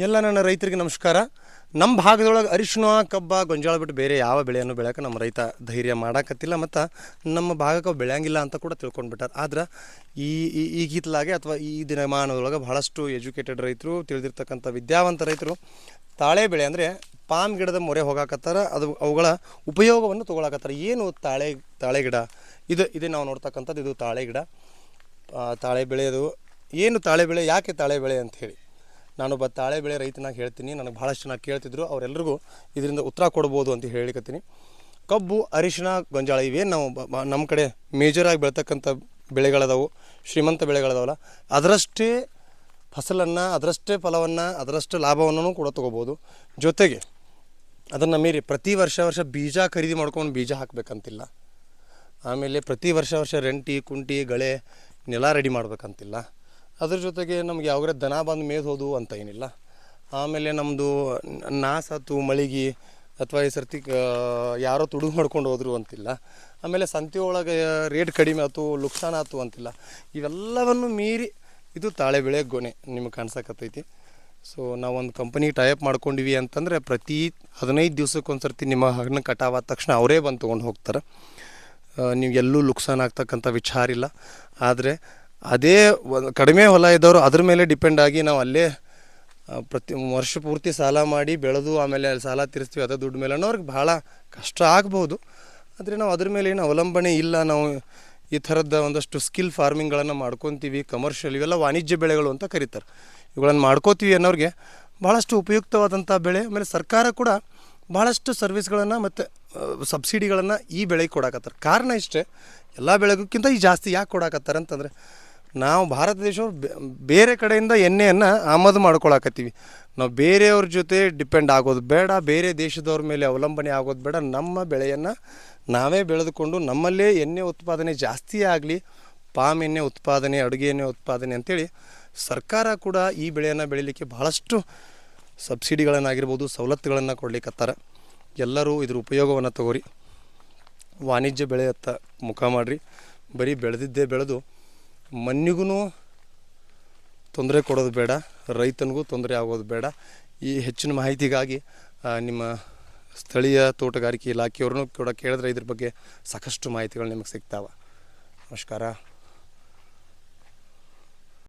ಎಲ್ಲ ನನ್ನ ರೈತರಿಗೆ ನಮಸ್ಕಾರ. ನಮ್ಮ ಭಾಗದೊಳಗೆ ಅರಿಶಿಣ, ಕಬ್ಬ, ಗೊಂಜಾಳ ಬಿಟ್ಟು ಬೇರೆ ಯಾವ ಬೆಳೆಯನ್ನು ಬೆಳೆಯೋಕೆ ನಮ್ಮ ರೈತ ಧೈರ್ಯ ಮಾಡಾಕತ್ತಿಲ್ಲ ಮತ್ತು ನಮ್ಮ ಭಾಗಕ್ಕೆ ಬೆಳೆಯಂಗಿಲ್ಲ ಅಂತ ಕೂಡ ತಿಳ್ಕೊಂಡ್ಬಿಟ್ಟಾರೆ. ಆದ್ರೆ ಈ ಈಗಿತ್ಲಾಗೆ ಅಥವಾ ಈ ದಿನಮಾನದೊಳಗೆ ಬಹಳಷ್ಟು ಎಜುಕೇಟೆಡ್ ರೈತರು, ತಿಳಿದಿರ್ತಕ್ಕಂಥ ವಿದ್ಯಾವಂತ ರೈತರು ತಾಳೆ ಬೆಳೆ ಅಂದರೆ ಪಾಮ್ ಗಿಡದ ಮೊರೆ ಹೋಗಾಕತ್ತಾರ. ಅದು ಅವುಗಳ ಉಪಯೋಗವನ್ನು ತೊಗೊಳಕತ್ತಾರ. ಏನು ತಾಳೆ ತಾಳೆ ಗಿಡ? ಇದು, ಇದೇ ನಾವು ನೋಡ್ತಕ್ಕಂಥದ್ದು ಇದು ತಾಳೆ ಗಿಡ. ತಾಳೆ ಬೆಳೆಯೋದು. ಏನು ತಾಳೆ ಬೆಳೆ, ಯಾಕೆ ತಾಳೆ ಬೆಳೆ ಅಂತ ಹೇಳಿ. ನಾನೊಬ್ಬ ತಾಳೆ ಬೆಳೆ ರೈತನಾಗಿ ಹೇಳ್ತೀನಿ. ನನಗೆ ಭಾಳಷ್ಟು ಜನ ಕೇಳ್ತಿದ್ರು. ಅವರೆಲ್ಲರಿಗೂ ಇದರಿಂದ ಉತ್ತರ ಕೊಡ್ಬೋದು ಅಂತ ಹೇಳಿಕತ್ತೀನಿ. ಕಬ್ಬು, ಅರಿಶಿಣ, ಗೊಂಜಾಳ ಇವೇನು ನಾವು ನಮ್ಮ ಕಡೆ ಮೇಜರಾಗಿ ಬೆಳ್ತಕ್ಕಂಥ ಬೆಳೆಗಳದಾವು. ಶ್ರೀಮಂತ ಬೆಳೆಗಳದಾವಲ್ಲ. ಅದರಷ್ಟೇ ಫಸಲನ್ನು, ಅದರಷ್ಟೇ ಫಲವನ್ನು, ಅದರಷ್ಟು ಲಾಭವನ್ನು ಕೂಡ ತೊಗೋಬೋದು. ಜೊತೆಗೆ ಅದನ್ನು ಮೀರಿ ಪ್ರತಿ ವರ್ಷ ವರ್ಷ ಬೀಜ ಖರೀದಿ ಮಾಡ್ಕೊಂಡು ಬೀಜ ಹಾಕಬೇಕಂತಿಲ್ಲ. ಆಮೇಲೆ ಪ್ರತಿ ವರ್ಷ ವರ್ಷ ರೆಂಟಿ, ಕುಂಟಿ, ಗಳೆ ನೆಲ ರೆಡಿ ಮಾಡ್ಬೇಕಂತಿಲ್ಲ. ಅದ್ರ ಜೊತೆಗೆ ನಮ್ಗೆ ಯಾವಾಗ ದನ ಬಂದು ಮೇದೋದು ಅಂತ ಏನಿಲ್ಲ. ಆಮೇಲೆ ನಮ್ಮದು ನಾಸಾತು ಮಳಿಗೆ ಅಥವಾ ಈ ಸರ್ತಿ ಯಾರೋ ತುಡು ಮಾಡ್ಕೊಂಡು ಹೋದ್ರು ಅಂತಿಲ್ಲ. ಆಮೇಲೆ ಸಂತೆ ಒಳಗೆ ರೇಟ್ ಕಡಿಮೆ ಆಯ್ತು ಲುಕ್ಸಾನ್ ಆಯ್ತು ಅಂತಿಲ್ಲ. ಇವೆಲ್ಲವನ್ನು ಮೀರಿ ಇದು ತಾಳೆ ಬೆಳೆ ಗೊನೆ ನಿಮಗೆ ಕಾಣ್ಸಕತ್ತೈತಿ. ಸೊ ನಾವೊಂದು ಕಂಪನಿ ಟೈಪ್ ಮಾಡ್ಕೊಂಡಿವಿ ಅಂತಂದರೆ ಪ್ರತಿ ಹದಿನೈದು ದಿವ್ಸಕ್ಕೆ ಸರ್ತಿ ನಿಮ್ಮ ಹಣ್ಣು ಕಟಾವಾದ ತಕ್ಷಣ ಅವರೇ ಬಂದು ತೊಗೊಂಡು ಹೋಗ್ತಾರೆ. ನೀವು ಎಲ್ಲೂ ಲುಕ್ಸಾನ್ ಆಗ್ತಕ್ಕಂಥ ವಿಚಾರ ಇಲ್ಲ. ಆದರೆ ಅದೇ ಕಡಿಮೆ ಹೊಲ ಇದ್ದವರು ಅದ್ರ ಮೇಲೆ ಡಿಪೆಂಡ್ ಆಗಿ ನಾವು ಅಲ್ಲೇ ಪ್ರತಿ ವರ್ಷ ಪೂರ್ತಿ ಸಾಲ ಮಾಡಿ ಬೆಳೆದು ಆಮೇಲೆ ಅಲ್ಲಿ ಸಾಲ ತೀರಿಸ್ತೀವಿ, ಅದೇ ದುಡ್ಡು ಮೇಲೆ ಅನ್ನೋರ್ಗೆ ಭಾಳ ಕಷ್ಟ ಆಗ್ಬೋದು ಆದರೆ ನಾವು ಅದ್ರ ಮೇಲೆ ಏನು ಅವಲಂಬನೆ ಇಲ್ಲ, ನಾವು ಈ ಥರದ ಒಂದಷ್ಟು ಸ್ಕಿಲ್ ಫಾರ್ಮಿಂಗ್ಗಳನ್ನು ಮಾಡ್ಕೊತೀವಿ ಕಮರ್ಷಿಯಲ್ ಇವೆಲ್ಲ ವಾಣಿಜ್ಯ ಬೆಳೆಗಳು ಅಂತ ಕರೀತಾರೆ. ಇವುಗಳನ್ನು ಮಾಡ್ಕೋತೀವಿ ಅನ್ನೋರಿಗೆ ಭಾಳಷ್ಟು ಉಪಯುಕ್ತವಾದಂಥ ಬೆಳೆ, ಆಮೇಲೆ ಸರ್ಕಾರ ಕೂಡ ಭಾಳಷ್ಟು ಸರ್ವಿಸ್ಗಳನ್ನು ಮತ್ತು ಸಬ್ಸಿಡಿಗಳನ್ನು ಈ ಬೆಳೆಗೆ ಕೊಡಾಕತ್ತಾರೆ. ಕಾರಣ ಇಷ್ಟೇ, ಎಲ್ಲ ಬೆಳೆಗೋಕ್ಕಿಂತ ಈ ಜಾಸ್ತಿ ಯಾಕೆ ಕೊಡಾಕತ್ತಾರೆ ಅಂತಂದರೆ ನಾವು ಭಾರತ ದೇಶವ್ರು ಬೇರೆ ಕಡೆಯಿಂದ ಎಣ್ಣೆಯನ್ನು ಆಮದು ಮಾಡ್ಕೊಳಕತ್ತೀವಿ. ನಾವು ಬೇರೆಯವ್ರ ಜೊತೆ ಡಿಪೆಂಡ್ ಆಗೋದು ಬೇಡ, ಬೇರೆ ದೇಶದವ್ರ ಮೇಲೆ ಅವಲಂಬನೆ ಆಗೋದು ಬೇಡ. ನಮ್ಮ ಬೆಳೆಯನ್ನು ನಾವೇ ಬೆಳೆದುಕೊಂಡು ನಮ್ಮಲ್ಲೇ ಎಣ್ಣೆ ಉತ್ಪಾದನೆ ಜಾಸ್ತಿ ಆಗಲಿ, ಪಾಮ್ ಎಣ್ಣೆ ಉತ್ಪಾದನೆ, ಅಡುಗೆ ಎಣ್ಣೆ ಉತ್ಪಾದನೆ ಅಂತೇಳಿ ಸರ್ಕಾರ ಕೂಡ ಈ ಬೆಳೆಯನ್ನು ಬೆಳೀಲಿಕ್ಕೆ ಭಾಳಷ್ಟು ಸಬ್ಸಿಡಿಗಳನ್ನಾಗಿರ್ಬೋದು, ಸವಲತ್ತುಗಳನ್ನು ಕೊಡ್ಲಿಕ್ಕತ್ತಾರ ಎಲ್ಲರೂ ಇದ್ರ ಉಪಯೋಗವನ್ನು ತಗೋರಿ. ವಾಣಿಜ್ಯ ಬೆಳೆಯತ್ತ ಮುಖ ಮಾಡಿರಿ. ಬರೀ ಬೆಳೆದಿದ್ದೇ ಬೆಳೆದು ಮಣ್ಣಿಗೂ ತೊಂದರೆ ಕೊಡೋದು ಬೇಡ, ರೈತನಿಗೂ ತೊಂದರೆ ಆಗೋದು ಬೇಡ. ಈ ಹೆಚ್ಚಿನ ಮಾಹಿತಿಗಾಗಿ ನಿಮ್ಮ ಸ್ಥಳೀಯ ತೋಟಗಾರಿಕೆ ಇಲಾಖೆಯವ್ರನ್ನೂ ಕೂಡ ಕೇಳಿದ್ರೆ ಇದ್ರ ಬಗ್ಗೆ ಸಾಕಷ್ಟು ಮಾಹಿತಿಗಳು ನಿಮಗೆ ಸಿಗ್ತಾವೆ. ನಮಸ್ಕಾರ.